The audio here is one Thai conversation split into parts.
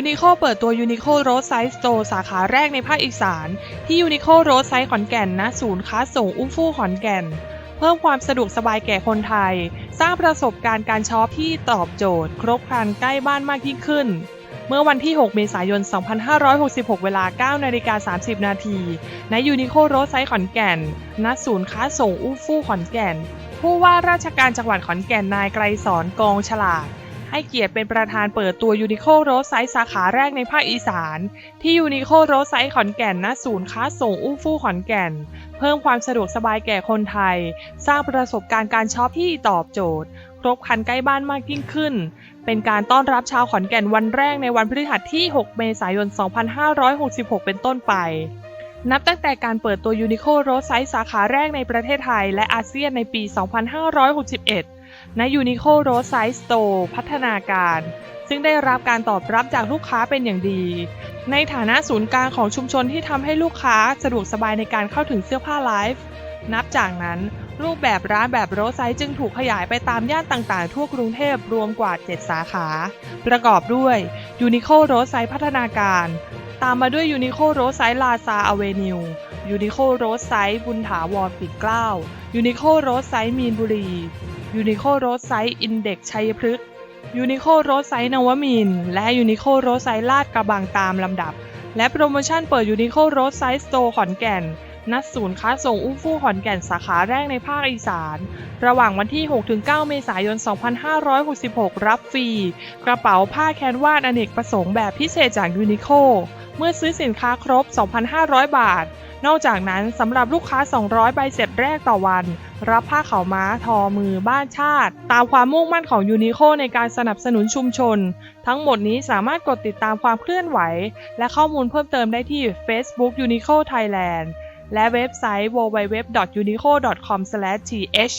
ูนิโคเปิดตัวยูนิโคโรสไซส์โตสาขาแรกในภาคอีสาน ที่ยูนิโคโรสไซส์ขอนแก่นณศูนย์ค้าส่งอุ้มฟู่ขอนแก่น เพิ่มความสะดวกสบายแก่คนไทย สร้างประสบการณ์การช็อปที่ตอบโจทย์ ครบครันใกล้บ้านมากยิ่งขึ้น เมื่อวันที่ 6 เมษายน 2566 เวลา 9 นาฬิกา 30 นาทีณยูนิโคโรสไซส์ขอนแก่น ณศูนย์ค้าส่งอู้ฟู่ขอนแก่น ผู้ว่าราชการจังหวัดขอนแก่นนายไกรสอนกองฉลาด ให้เกียรติเป็นประธานเปิดตัวยูนิโคโรสไซส์สาขาแรกในภาคอีสาน ที่ยูนิโคโรสไซส์ขอนแก่นณศูนย์ค้าส่งอู้ฟู่ขอนแก่น เพิ่มความสะดวกสบายแก่คนไทย สร้างประสบการณ์การช็อปที่ตอบโจทย์ ครบครันใกล้บ้านมากยิ่งขึ้น เป็นการต้อนรับชาวขอนแก่นวันแรกในวันพฤหัสที่ 6 เมษายน 2566 เป็นต้นไปนับตั้งแต่การเปิดตัวยูนิโคโรสไซส์สาขาแรกในประเทศไทยและอาเซียนในปี 2561 ณยูนิโคโรสไซส์โตพัฒนาการ ซึ่งได้รับการตอบรับจากลูกค้าเป็นอย่างดี ในฐานะศูนย์กลางของชุมชนที่ทำให้ลูกค้าสะดวกสบายในการเข้าถึงเสื้อผ้าไลฟ์นับจากนั้นรูปแบบร้านแบบโรสไซส์จึงถูกขยายไปตามย่านต่างๆ ทั่วกรุงเทพรวมกว่า 7 สาขา ประกอบด้วยยูนิโคโรสไซส์พัฒนาการ ตามมาด้วยยูนิโคโรสไซส์ลาซาอเวนิวยูนิโคโรสไซส์บุญถาวรปิ่นเกล้ายูนิโคโรสไซส์มีนบุรี ยูนิโคโรสไซส์อินเด็กชัยพฤกษ์ยูนิโคโรสไซส์นวมิน และยูนิโคโรสไซส์ลาดกระบังตามลำดับ และโปรโมชั่นเปิดยูนิโคโรสไซส์สโตร์ขอนแก่น ณ ศูนย์ค้าส่งอุ้มฟู่ขอนแก่นสาขาแรกในภาคอีสาน ระหว่างวันที่ 6-9 เมษายน 2566 รับฟรี กระเป๋าผ้าแคนวาสอเนกประสงค์แบบพิเศษจากยูนิโค เมื่อซื้อสินค้าครบ 2,500 บาท นอกจากนั้นสำหรับลูกค้า 200 ใบเสร็จแรกต่อวัน รับผ้าขาวม้าทอมือบ้านชาติ ตามความมุ่งมั่นของยูนิโคในการสนับสนุนชุมชน ทั้งหมดนี้สามารถกดติดตามความเคลื่อนไหว และข้อมูลเพิ่มเติมได้ที่ Facebook Unico Thailand และเว็บไซต์ www.unico.com/th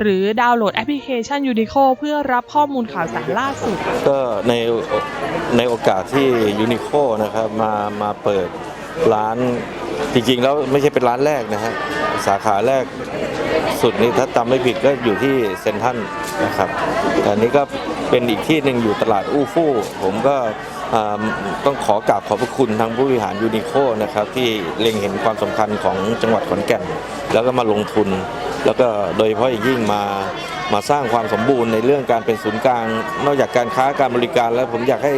หรือดาวน์โหลดแอปพลิเคชัน Unico เพื่อรับข้อมูลข่าวสารล่าสุด ก็ในในโอกาสที่ยูนิโคนะครับมามาเปิดร้านจริงๆ แล้วไม่ใช่เป็นร้านแรกนะฮะสาขาแรกสุดนี้ถ้าจำไม่ผิดก็อยู่ที่เซนทันนะครับแต่นี้ก็เป็นอีกที่หนึ่งอยู่ตลาดอู้ฟู่ผมก็ ต้องขอกราบขอบพระคุณทางผู้บริหารยูนิโคนะครับที่เล็งเห็นความสำคัญของจังหวัดขอนแก่น แล้วก็มาลงทุน แล้วก็โดยเฉพาะอย่างยิ่งมามาสร้างความสมบูรณ์ในเรื่องการเป็นศูนย์กลาง นอกจากการค้าการบริการแล้วผมอยากให้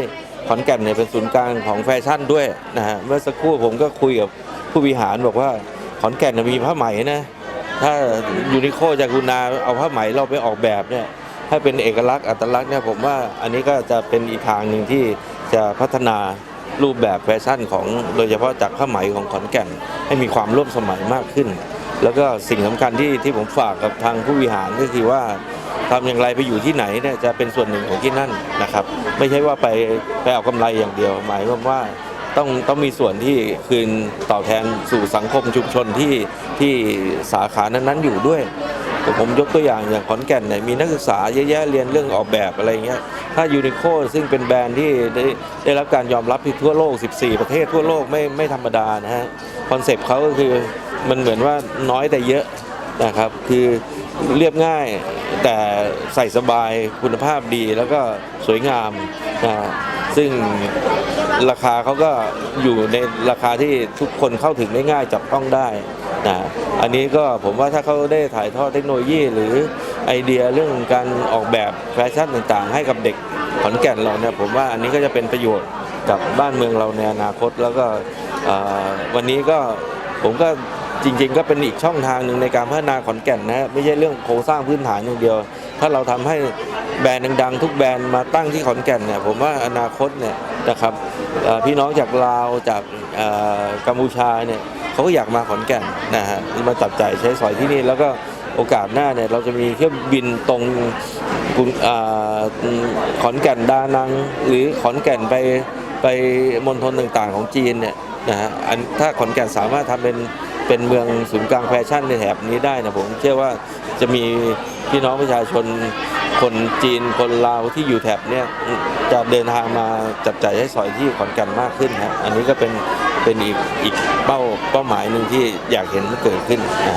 ขอนแก่นเนี่ยเป็นศูนย์กลางของแฟชั่นด้วยนะฮะเมื่อสักครู่ผมก็คุยกับผู้บริหารบอกว่าขอนแก่นมีผ้าไหมนะถ้ายูนิโคจากกุณาเอาผ้าไหมเราไปออกแบบเนี่ย ให้เป็นเอกลักษณ์อัตลักษณ์เนี่ยผมว่าอันนี้ก็จะเป็นอีกทางหนึ่งที่จะพัฒนารูปแบบแฟชั่นของโดยเฉพาะจากผ้าไหมของขอนแก่น ให้มีความร่วมสมัยมากขึ้น แล้วก็สิ่งสำคัญที่ที่ผมฝากกับทางผู้บริหารก็คือว่าทำอย่างไรไปอยู่ที่ไหนเนี่ยจะเป็นส่วนหนึ่งของที่นั่นนะครับ ไม่ใช่ว่าไปไปเอากำไรอย่างเดียว หมายความว่าต้องต้องมีส่วนที่คืนตอบแทนสู่สังคมชุมชนที่ที่สาขานั้นๆอยู่ด้วย ผมยกตัวอย่างอย่างขอนแก่นเนี่ยมีนักศึกษาเยอะแยะเรียนเรื่องออกแบบอะไรเงี้ยถ้ายูนิโคซึ่งเป็นแบรนด์ที่ได้ได้รับการยอมรับที่ทั่วโลก 14 ประเทศทั่วโลกไม่ไม่ธรรมดานะฮะคอนเซปต์เขาก็คือมันเหมือนว่าน้อยแต่เยอะนะครับคือเรียบง่ายแต่ใส่สบายคุณภาพดีแล้วก็สวยงามนะ ซึ่งราคาเขาก็อยู่ในราคาที่ทุกคนเข้าถึงได้ง่ายจับต้องได้นะอันนี้ก็ผมว่าถ้าเขาได้ถ่ายทอดเทคโนโลยี หรือไอเดียเรื่องการออกแบบแฟชั่นต่างๆ ให้กับเด็กขอนแก่นเราเนี่ยผมว่าอันนี้ก็จะเป็นประโยชน์กับบ้านเมืองเราในอนาคตแล้วก็วันนี้ก็ผมก็จริงๆ ก็เป็นอีกช่องทางหนึ่งในการพัฒนาขอนแก่นนะฮะไม่ใช่เรื่องโครงสร้างพื้นฐานอย่างเดียว ถ้าเราทำให้แบรนด์ดังๆ ทุกแบรนด์มาตั้งที่ขอนแก่นเนี่ยผมว่าอนาคตเนี่ยนะครับพี่น้องจากลาวจากกัมพูชาเนี่ยเขาก็อยากมาขอนแก่นนะฮะมาจับจ่ายใช้สอยที่นี่แล้วก็โอกาสหน้าเนี่ยเราจะมีเที่ยวบินตรงอขอนแก่นดานัง หรือขอนแก่นไปไปมณฑลต่างๆของจีนเนี่ยนะฮะถ้าขอนแก่นสามารถทำเป็นเป็นเมืองศูนย์กลางแฟชั่นในแถบนี้ได้นะผมเชื่อว่า จะมีพี่น้องประชาชนคนจีนคนลาวที่อยู่แถบเนี้ยจะเดินทางมาจับจ่ายใช้สอยที่ขอนแก่นมากขึ้นฮะอันนี้ก็เป็นเป็นอีกอีกเป้าเป้าหมายหนึ่งที่อยากเห็นเกิดขึ้นนะ